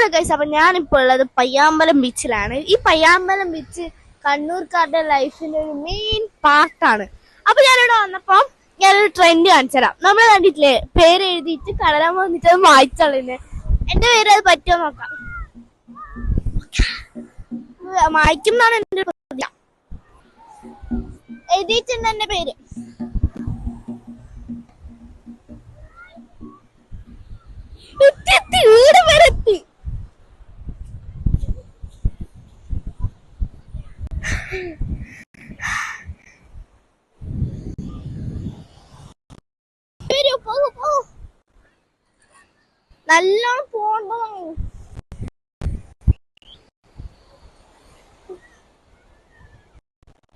Hello guys അപ്പൊ ഞാനിപ്പോ ഉള്ളത് പയ്യാമ്പലം ബീച്ചിലാണ് ഈ പയ്യാമ്പലം ബീച്ച് കണ്ണൂർക്കാരുടെ ലൈഫിന്റെ ഒരു മെയിൻ പാർട്ട് പാർട്ടാണ് അപ്പൊ ഞാനിവിടെ വന്നപ്പോ ഞാനൊരു ട്രെൻഡ് കാണിച്ചുതരാം. നമ്മൾ കണ്ടിട്ടില്ലേ? പേര് എഴുതിയിട്ട് കടലാൻ വന്നിട്ട് അത് വായിച്ചോളിന് എന്റെ പേര് അത് പറ്റുമോ നോക്കാം. മായ്ക്കും എന്നാണ് ഒരു എഴുതിയിട്ടുണ്ട് എന്റെ പേര്? നല്ലോണം പോകണ്ടതാണ്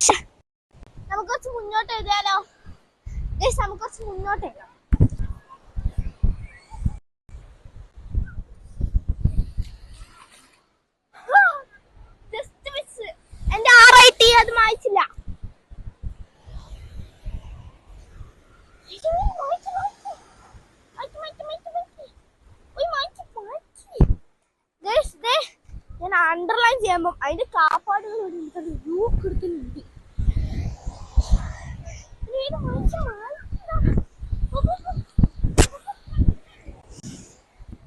ശ്ശെ. നമുക്ക് കുറച്ച് മുന്നോട്ട് എഴുതിയാലോ നമുക്ക് കുറച്ച് മുന്നോട്ട് എഴുതാം അണ്ടർലൈൻ ചെയ്യുമ്പോൾ അതിന്റെ കാപ്പാടുകൾ.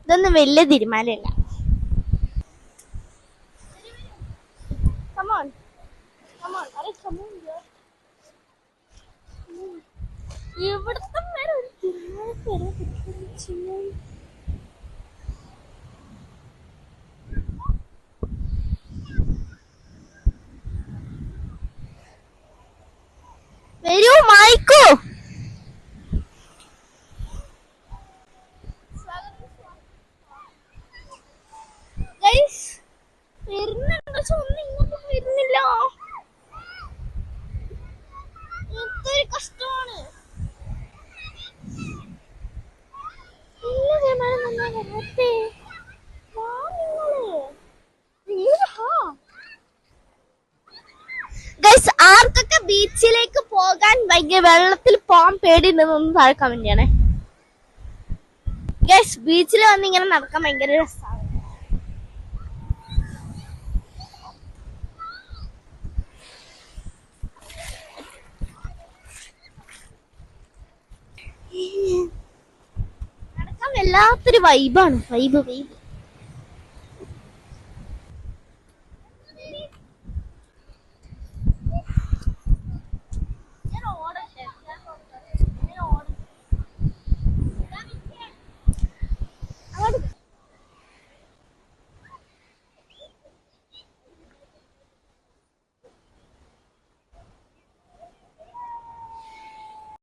ഇതൊന്നും വലിയ തീരുമാനമല്ല. Come on. അരെ. ഉം. ഇവിടുത്തെ വരെ ഒരു വരാൻ പറ്റുമോ ചെയ്യാൻ? വരൂ മായിക്കോ ഗൈസ് ഒന്നും ഇങ്ങോട്ട് വരുന്നില്ല. എന്തൊരു കഷ്ടമാണ്. ആർക്കൊക്കെ ബീച്ചിലേക്ക് പോകാൻ ഭയങ്കര വെള്ളത്തിൽ പോകാൻ പേടിയുണ്ടെന്നൊന്ന് താഴെ കമന്റ് ചെയ്യണേ. ഗൈസ് ബീച്ചിൽ വന്ന് ഇങ്ങനെ നടക്കാൻ ഭയങ്കര രസമാണ് നടക്കാൻ വല്ലാത്തൊരു വൈബാണ് വൈബ് വൈബ്